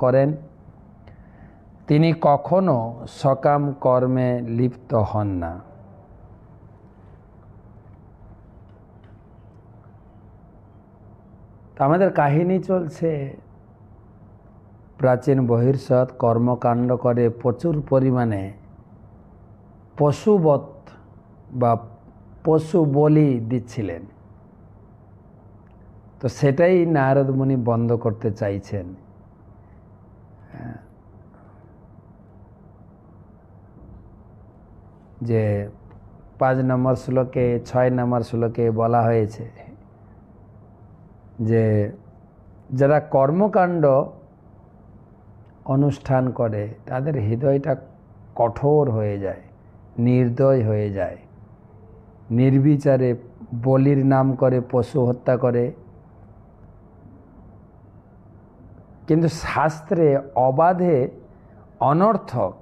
করেন। তিনি কখনো সকাম কর্মে লিপ্ত হন না। আমাদের কাহিনী চলছে, প্রাচীন বহির্সৎ কর্মকাণ্ড করে প্রচুর পরিমাণে পশুবৎ বা পশু বলি দিচ্ছিলেন। তো সেটাই নারদ মুনি বন্ধ করতে চাইছেন। যে পাঁচ নম্বর শ্লোকে, ছয় নম্বর শ্লোকে বলা হয়েছে যে যারা কর্মকাণ্ড অনুষ্ঠান করে, তাদের হৃদয়টা কঠোর হয়ে যায়, নির্দয় হয়ে যায়। নির্বিচারে বলির নাম করে, পশু হত্যা করে কিন্তু শাস্ত্রে অবাধে অনর্থক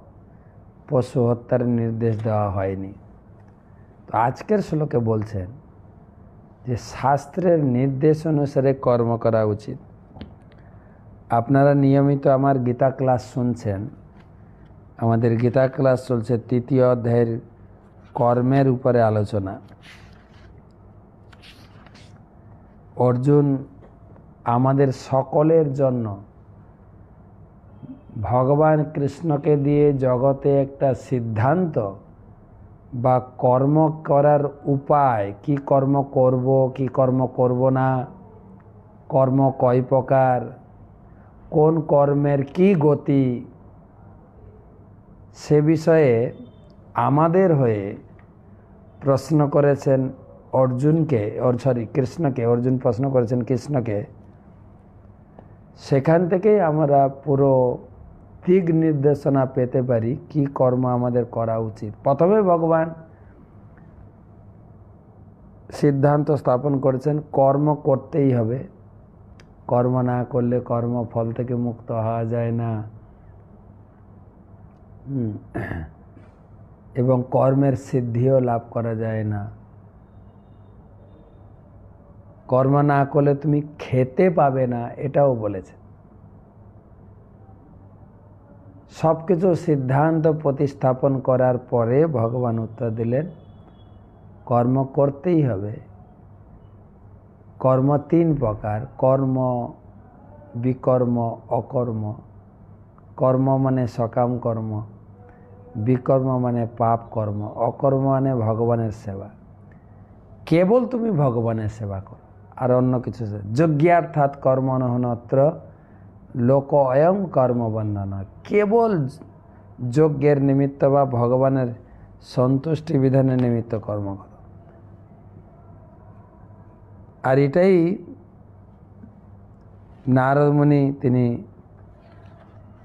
পশু হত্যার নির্দেশ দেওয়া হয়নি। তো আজকের শ্লোকে বলছেন যে শাস্ত্রের নির্দেশ অনুসারে কর্ম করা উচিত। আপনারা নিয়মিত আমার গীতা ক্লাস শুনছেন। আমাদের গীতা ক্লাস চলছে তৃতীয় অধ্যায়ের কর্মের উপরে আলোচনা। অর্জুন আমাদের সকলের জন্য ভগবান কৃষ্ণকে দিয়ে জগতে একটা সিদ্ধান্ত বা কর্ম করার উপায়, কি কর্ম করব, কি কর্ম করব না, কর্ম কয় প্রকার, কোন কর্মের কি গতি, সে বিষয়ে আমাদের হয়ে প্রশ্ন করেছেন অর্জুনকে, অর সরি, কৃষ্ণকে, অর্জুন প্রশ্ন করেছেন কৃষ্ণকে। সেখান থেকেই আমরা পুরো দিক নির্দেশনা পেতে পারি কি কর্ম আমাদের করা উচিত। প্রথমে ভগবান সিদ্ধান্ত স্থাপন করেছেন, কর্ম করতেই হবে। কর্ম না করলে কর্ম ফল থেকে মুক্ত হওয়া যায় না। এবং কর্মের সিদ্ধিও লাভ করা যায় না। কর্ম না করলে তুমি খেতে পাবে না, এটাও বলেছে সব কিছু সিদ্ধান্ত প্রতিস্থাপন করার পরে ভগবান উত্তর দিলেন, কর্ম করতেই হবে। কর্ম তিন প্রকার, কর্ম, বিকর্ম, অকর্ম। কর্ম মানে সকাম কর্ম, বিকর্ম মানে পাপ কর্ম, অকর্ম মানে ভগবানের সেবা। কেবল তুমি ভগবানের সেবা করো, আর অন্য কিছু যজ্ঞার্থাৎ কর্ম নহনত্র লোক অয়ং কর্মবন্ধন কেবল যজ্ঞের নিমিত্ত বা ভগবানের সন্তুষ্টি বিধানের নিমিত্ত কর্ম করো। আর এটাই নারদমণি তিনি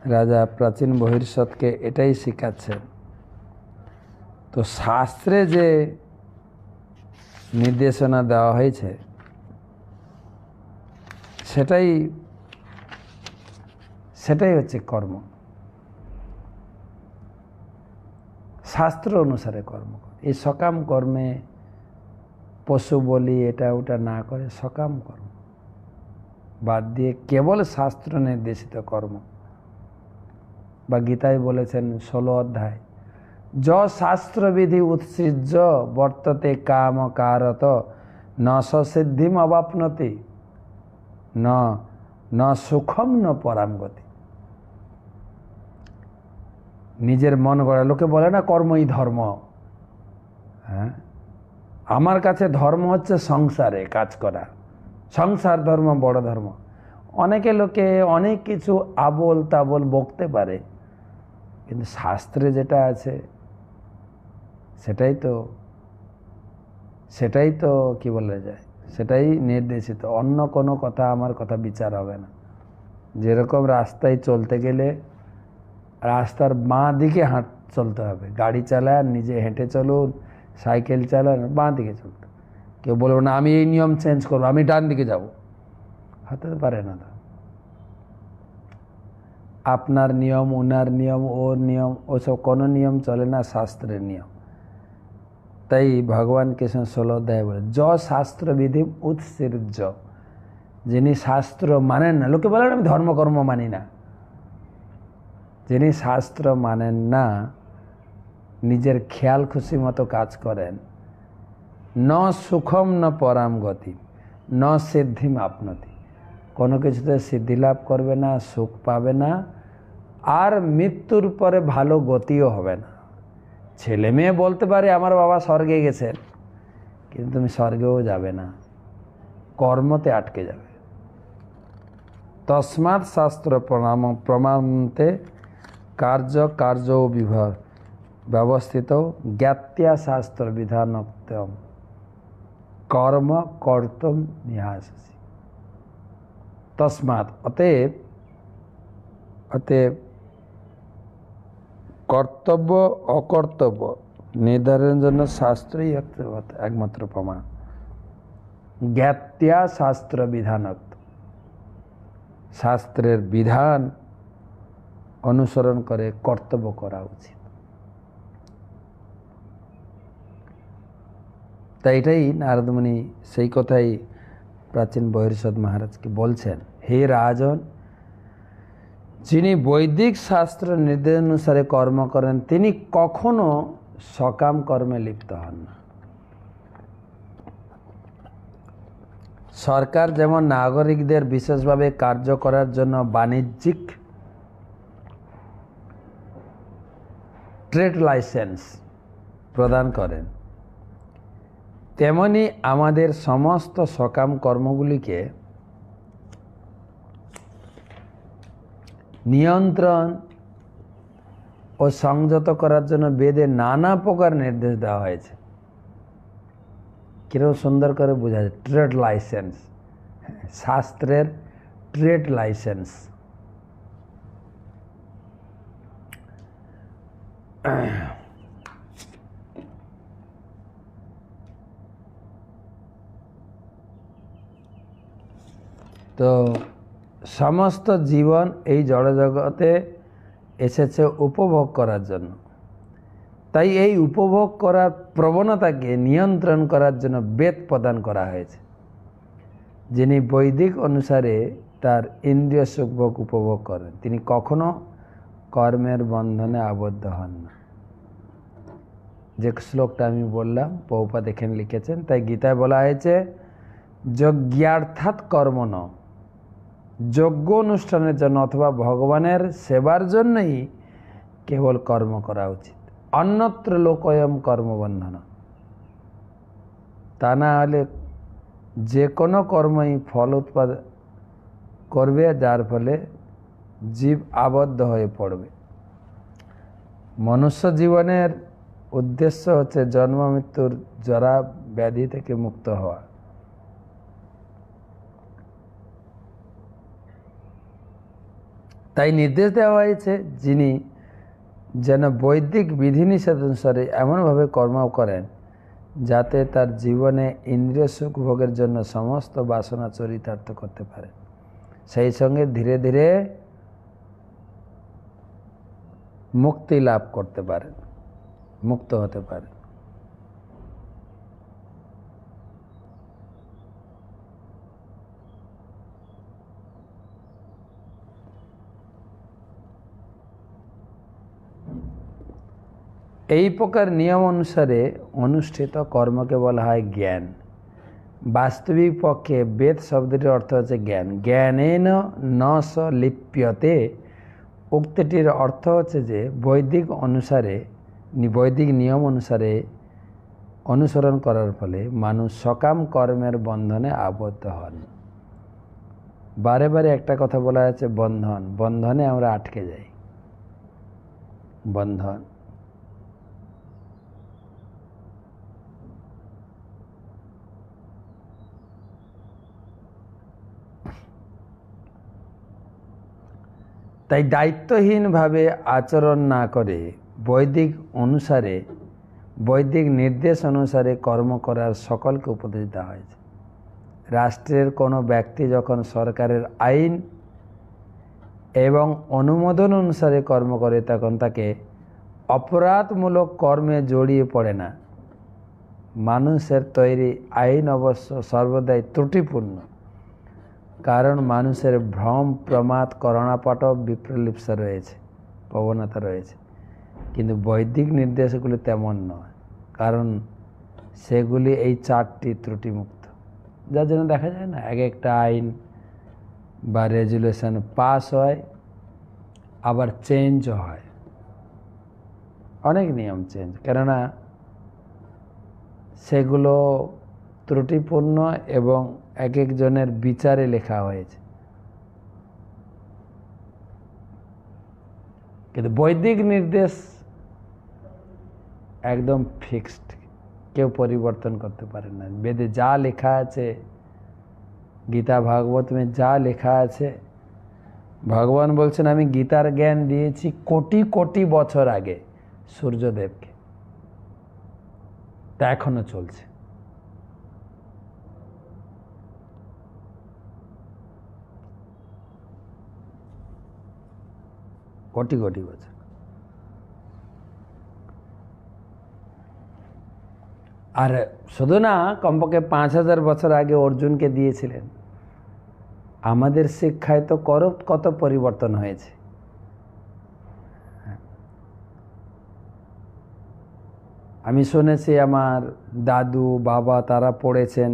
রাজা প্রাচীন বহির্ষৎকে এটাই শিখাচ্ছেন। তো শাস্ত্রে যে নির্দেশনা দেওয়া হয়েছে, সেটাই সেটাই হচ্ছে কর্ম। শাস্ত্র অনুসারে কর্ম কর। এই সকাম কর্মে পশু বলি, এটা ওটা না করে, সকাম কর্ম। বাদ দিয়ে কেবল শাস্ত্র নির্দেশিত কর্ম। বা গীতায় বলেছেন ষোলো অধ্যায়, য শাস্ত্রবিধি উৎসৃজ্য, বর্ততে কাম কারত, ন সিদ্ধিম অবাপনতি, ন ন সুখম ন পরাম গতি নিজের মন গড়া। লোকে বলে না কর্মই ধর্ম। হ্যাঁ? আমার কাছে ধর্ম হচ্ছে সংসারে কাজ করা। সংসার ধর্ম বড় ধর্ম। অনেকে লোকে অনেক কিছু আবল তাবল বকতে পারে, কিন্তু শাস্ত্রে যেটা আছে, সেটাই তো সেটাই তো কি বলা যায়, সেটাই নির্দেশিত। অন্য কোনো কথা, আমার কথা বিচার হবে না। যেরকম রাস্তায় চলতে গেলে রাস্তার বাঁ দিকে হাঁট চলতে হবে। গাড়ি চালান, নিজে হেঁটে চলুন, সাইকেল চালান, বাঁ দিকে চলতে। কেউ বলব না, আমি এই নিয়ম চেঞ্জ করব, আমি ডান দিকে যাব। হতে পারে না তা। আপনার নিয়ম ওনার নিয়ম, ওর নিয়ম, ওসব কোনো নিয়ম চলে না, শাস্ত্রের নিয়ম। তাই ভগবান কৃষ্ণ ষোলো অধ্যায় বলে, য শাস্ত্র বিধি উৎসৃজ্য। যিনি শাস্ত্র মানেন না, লোকে বলেন আমি ধর্মকর্ম মানি না। যিনি শাস্ত্র মানেন না, নিজের খেয়াল খুশি মতো কাজ করেন। ন সুখম ন পরাম গতি, ন সিদ্ধিম আপনতি। কোনো কিছুতে সিদ্ধি লাভ করবে না, সুখ পাবে না, আর মৃত্যুর পরে ভালো গতিও হবে না। ছেলে মেয়ে বলতে পারে, আমার বাবা স্বর্গে গেছেন। কিন্তু তুমি স্বর্গেও যাবে না, কর্মতে আটকে যাবে। তসমাৎ শাস্ত্র প্রণাম প্রমাণতে কার্য কার্য বিভাগ। ব্যবস্থিত জ্ঞাত্যা শাস্ত্র বিধানোক্তম কর্ম কর্তম নিহাসি। তসমাৎ, অতএব অতএব কর্তব্য অকর্তব্য নির্ধারণের জন্য শাস্ত্রই একমাত্র- প্রমাণ জ্ঞাত্যা শাস্ত্র বিধানক শাস্ত্রের বিধান অনুসরণ করে কর্তব্য করা উচিত। তাই এটাই নারদমণি সেই কথাই প্রাচীন বহির্ষদ মহারাজকে বলছেন, হে রাজন, যিনি বৈদিক শাস্ত্র নির্দেশ অনুসারে কর্ম করেন, তিনি কখনো সকাম কর্মে লিপ্ত হন না। সরকার যেমন নাগরিকদের বিশেষভাবে কার্য করার জন্য বাণিজ্যিক ট্রেড লাইসেন্স প্রদান করেন। তেমনি আমাদের সমস্ত সকাম কর্মগুলিকে নিয়ন্ত্রণ ও সংযত করার জন্য বেদে নানা প্রকার নির্দেশ দেওয়া হয়েছে। কীরকম সুন্দর করে বোঝা যায়, ট্রেড লাইসেন্স, শাস্ত্রের ট্রেড লাইসেন্স। তো সমস্ত জীবন এই জড়জগতে এসেছে উপভোগ করার জন্য। তাই এই উপভোগ করার প্রবণতাকে নিয়ন্ত্রণ করার জন্য বেদ প্রদান করা হয়েছে, যিনি বৈদিক অনুসারে তার ইন্দ্রিয় সুখভোগ উপভোগ করেন। তিনি কখনো কর্মের বন্ধনে আবদ্ধ হন না। যে শ্লোকটা আমি বললাম, পৌপা দেখেন লিখেছেন, তাই গীতায় বলা হয়েছে, যজ্ঞার্থাৎ কর্ম ন। যজ্ঞ অনুষ্ঠানের জন্য অথবা ভগবানের সেবার জন্যই কেবল কর্ম করা উচিত। অন্যত্র লোকয়ম কর্মবন্ধন। তা না হলে যে কোনো কর্মই ফল উৎপাদ, করবে, যার ফলে জীব আবদ্ধ হয়ে পড়বে। মনুষ্য জীবনের উদ্দেশ্য হচ্ছে জন্ম, মৃত্যুর জরা ব্যাধি থেকে মুক্ত হওয়া। তাই নির্দেশ দেওয়া হয়েছে যিনি যেন বৈদিক বিধিনিষেধ অনুসারে এমনভাবে কর্ম করেন, যাতে তার জীবনে ইন্দ্রিয় সুখ ভোগের জন্য সমস্ত বাসনা চরিতার্থ করতে পারে। সেই সঙ্গে ধীরে ধীরে মুক্তি লাভ করতে পারেন মুক্ত হতে পারে। এই প্রকার নিয়ম অনুসারে অনুষ্ঠিত কর্মকে বলা হয় জ্ঞান। বাস্তবিক পক্ষে বেদ শব্দটির অর্থ হচ্ছে জ্ঞান। জ্ঞানেন ন স লিপ্যতে উক্তিটির অর্থ হচ্ছে যে বৈদিক অনুসারে বৈদিক নিয়ম অনুসারে অনুসরণ করার ফলে মানুষ সকাম কর্মের বন্ধনে আবদ্ধ হন। বারে বারে একটা কথা বলা হয়েছে বন্ধন। বন্ধনে আমরা আটকে যাই। বন্ধন। তাই দায়িত্বহীনভাবে আচরণ না করে বৈদিক অনুসারে, বৈদিক নির্দেশ অনুসারে কর্ম করার সকলকে উপদেশ দেওয়া হয়েছে। রাষ্ট্রের কোনো ব্যক্তি যখন সরকারের আইন এবং অনুমোদন অনুসারে কর্ম করে, তখন তাকে অপরাধমূলক কর্মে জড়িয়ে পড়ে না। মানুষের তৈরি আইন অবশ্য সর্বদাই ত্রুটিপূর্ণ। কারণ মানুষের ভ্রম, প্রমাদ করণাপট বিপ্রলিপ্সা রয়েছে, প্রবণতা রয়েছে। কিন্তু বৈদিক নির্দেশগুলি তেমন নয়, কারণ সেগুলি এই চারটি ত্রুটিমুক্ত। যার জন্য দেখা যায় না, এক একটা আইন বা রেজুলেশন পাস হয়, আবার চেঞ্জও হয়। অনেক নিয়ম চেঞ্জ, কেননা সেগুলো ত্রুটিপূর্ণ এবং এক একজনের বিচারে লেখা হয়েছে। কিন্তু বৈদিক নির্দেশ একদম ফিক্সড কেউ পরিবর্তন করতে পারে না। বেদে যা লেখা আছে, গীতা, ভাগবত মে যা লেখা আছে, ভগবান বলছেন, আমি গীতার জ্ঞান দিয়েছি কোটি কোটি বছর আগে সূর্যদেবকে। তা এখনও চলছে। কোটি কোটি বছর। আর শুধু না, কমপক্ষে পাঁচ হাজার বছর আগে অর্জুনকে দিয়েছিলেন। আমাদের শিক্ষায় তো কর কত পরিবর্তন হয়েছে। আমি শুনেছি আমার দাদু, বাবা তারা পড়েছেন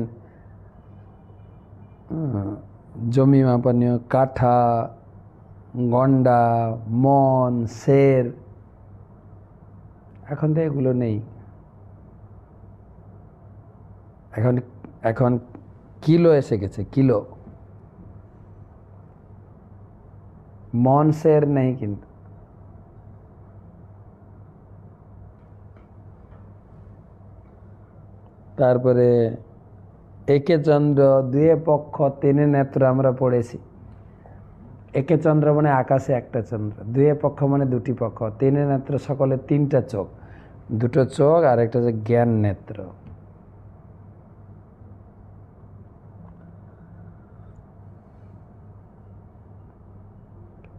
জমি মাপানীয়, কাঠা গন্ডা, মন শের এখন তো এগুলো নেই। এখন এখন কিলো এসে গেছে, কিলো। মন শের নেই কিন্তু। তারপরে একে চন্দ্র, দুয়ে পক্ষ, তিনে নেত্র আমরা পড়েছি। একে চন্দ্র মানে আকাশে একটা চন্দ্র। দুয়ে পক্ষ মানে দুটি পক্ষ। তিনে নেত্র, সকলে তিনটা চোখ। দুটো চোখ আর একটা হচ্ছে জ্ঞান নেত্র।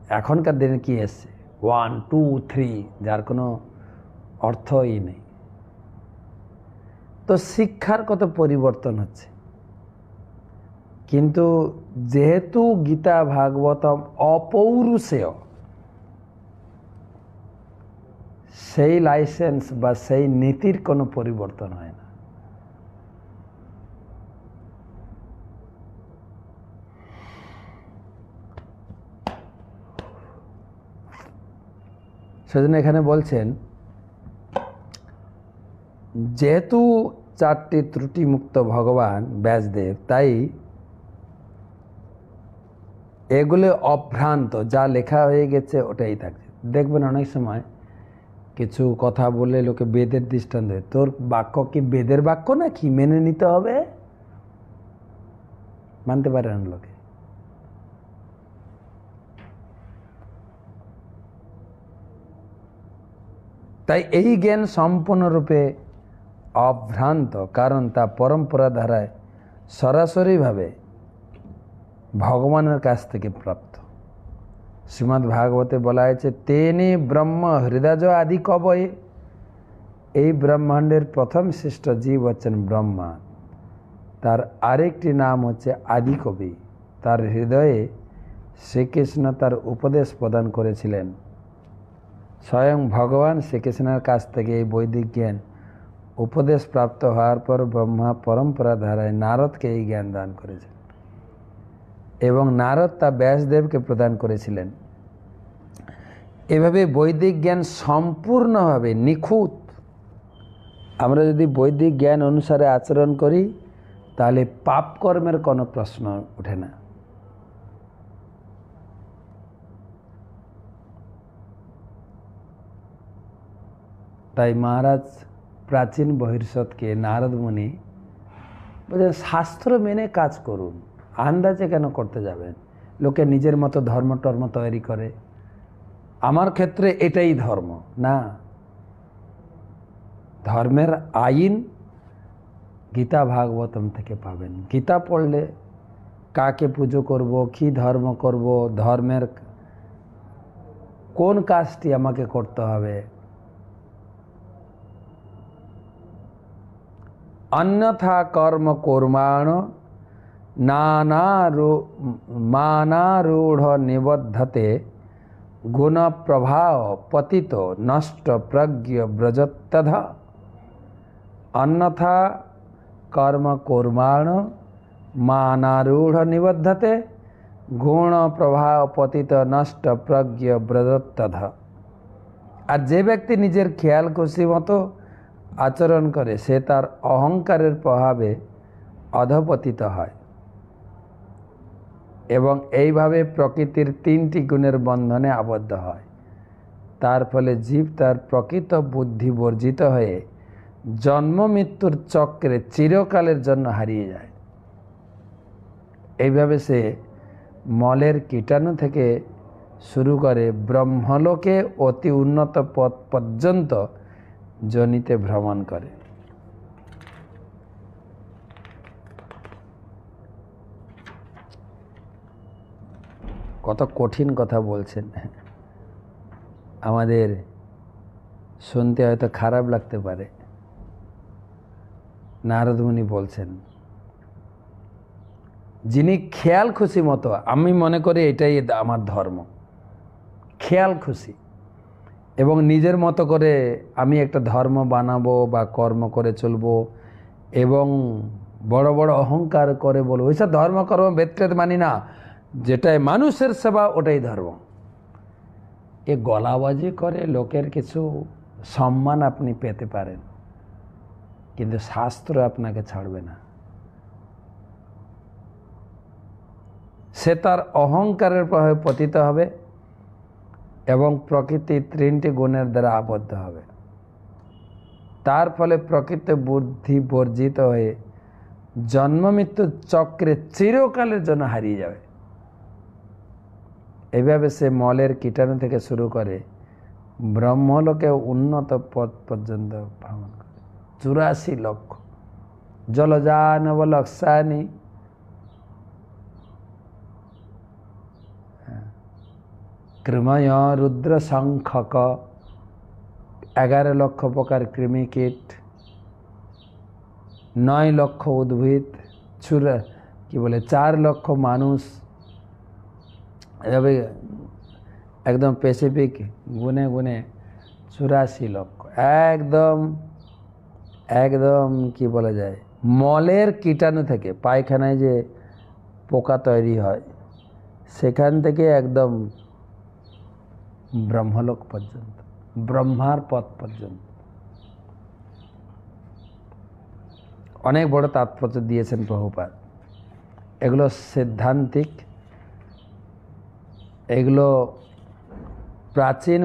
এখনকার দিনে কি এসছে? ওয়ান টু থ্রি যার কোনো অর্থই নেই। তো শিক্ষার কত পরিবর্তন হচ্ছে? কিন্তু যেহেতু গীতা ভাগবতম অপৌরুষেয়, সেই লাইসেন্স বা সেই নীতির কোনো পরিবর্তন হয় না। সেজন্য এখানে বলছেন, যেহেতু চারটি ত্রুটিমুক্ত ভগবান ব্যাসদেব, তাই এগুলো অভ্রান্ত, যা লেখা হয়ে গেছে ওটাই থাকছে। দেখবেন অনেক সময় কিছু কথা বলে লোকে বেদের দৃষ্টান্ত তোর বাক্য কি বেদের বাক্য না কি মেনে নিতে হবে। মানতে পারে না লোকে। তাই এই জ্ঞান সম্পূর্ণরূপে অভ্রান্ত, কারণ তা পরম্পরা ধারায় সরাসরিভাবে ভগবানের কাছ থেকে প্রাপ্ত। শ্রীমদ্ ভাগবতে বলা হয়েছে, তেনে ব্রহ্ম হৃদয় আদি কবয়ে। এই ব্রহ্মাণ্ডের প্রথম শ্রেষ্ঠ জীব হচ্ছেন ব্রহ্মা। তার আরেকটি নাম হচ্ছে আদি কবি। তার হৃদয়ে শ্রীকৃষ্ণ তার উপদেশ প্রদান করেছিলেন। স্বয়ং ভগবান শ্রীকৃষ্ণের কাছ থেকে এই বৈদিক জ্ঞান উপদেশ প্রাপ্ত হওয়ার পর ব্রহ্মা পরম্পরা ধারায় নারদকে এই জ্ঞান দান করেছেন। এবং নারদ তা ব্যাসদেবকে প্রদান করেছিলেন। এভাবে বৈদিক জ্ঞান সম্পূর্ণভাবে নিখুঁত। আমরা যদি বৈদিক জ্ঞান অনুসারে আচরণ করি, তাহলে পাপ কর্মের কোনো প্রশ্ন ওঠে না। তাই মহারাজ প্রাচীন বহির্ষদকে নারদ মুনি শাস্ত্র মেনে কাজ করুন। আন্দাজে কেন করতে যাবেন? লোকে নিজের মতো ধর্ম টর্ম তৈরি করে। আমার ক্ষেত্রে এটাই ধর্ম, না। ধর্মের আইন গীতা ভাগবতম থেকে পাবেন। গীতা পড়লে কাকে পুজো করব, কি ধর্ম করব, ধর্মের কোন কাজটি আমাকে করতে হবে? অন্যথা কর্ম কর্মাণ নানারূ, মানারূঢ় নিবদ্ধতে গুণ প্রভাব পতিত নষ্ট প্রজ্ঞ ব্রজত্তধ। অন্যথা কর্ম কর্মাণ মানারূঢ় নিবদ্ধতে গুণ প্রভাব পতিত নষ্ট প্রজ্ঞ ব্রজত্তধ। আর যে ব্যক্তি নিজের খেয়াল খুশি মতো আচরণ করে, সে তার অহংকারের প্রভাবে অধপতিত হয়। এবং এইভাবে প্রকৃতির তিনটি গুণের বন্ধনে আবদ্ধ হয়। তার ফলে জীব তার প্রকৃত বুদ্ধি বর্জিত হয়ে জন্ম মৃত্যুর চক্রে চিরকালের জন্য হারিয়ে যায়। এইভাবে সে মলের কীটাণু থেকে শুরু করে ব্রহ্মলোকে অতি উন্নত পথ পর্যন্ত জনিতে ভ্রমণ করে। কত কঠিন কথা বলছেন। আমাদের শুনতে হয়তো খারাপ লাগতে পারে। নারদমুনি বলছেন, যিনি খেয়াল খুশি মতো, আমি মনে করি এটাই আমার ধর্ম। খেয়াল খুশি। এবং নিজের মতো করে আমি একটা ধর্ম বানাবো বা কর্ম করে চলবো এবং বড় বড় অহংকার করে বলব। ওইসব ধর্ম কর্ম বেত্রেত মানি না। যেটাই মানুষের সেবা, ওটাই ধর্ম। এ গলাবাজি করে লোকের কিছু সম্মান আপনি পেতে পারেন, কিন্তু শাস্ত্র আপনাকে ছাড়বে না। সে তার অহংকারের প্রভাবে পতিত হবে এবং প্রকৃতি তিনটি গুণের দ্বারা আবদ্ধ হবে। তার ফলে প্রকৃত বুদ্ধি বর্জিত হয়ে জন্ম মৃত্যুর চক্রে চিরকালের জন্য হারিয়ে যাবে। এইভাবে সে মলের কীটাণু থেকে শুরু করে ব্রহ্মলোকে উন্নত পথ পর্যন্ত ভ্রমণ করে। চুরাশি লক্ষ। জলযানব লক্ষানি কৃময় রুদ্র সংখ্যক এগারো লক্ষ প্রকার কৃমিকীট। নয় লক্ষ উদ্ভিদ। চুরা কি বলে? চার লক্ষ মানুষ। এভাবে একদম স্পেসিফিক গুনে গুনে চুরাশি লক্ষ। একদম একদম কি বলা যায়? মলের কীটাণু থেকে পায়খানায় যে পোকা তৈরি হয়, সেখান থেকে একদম ব্রহ্মলোক পর্যন্ত, ব্রহ্মার পথ পর্যন্ত। অনেক বড় তাৎপর্য দিয়েছেন প্রভুপাত এগুলো সিদ্ধান্তিক এগুলো প্রাচীন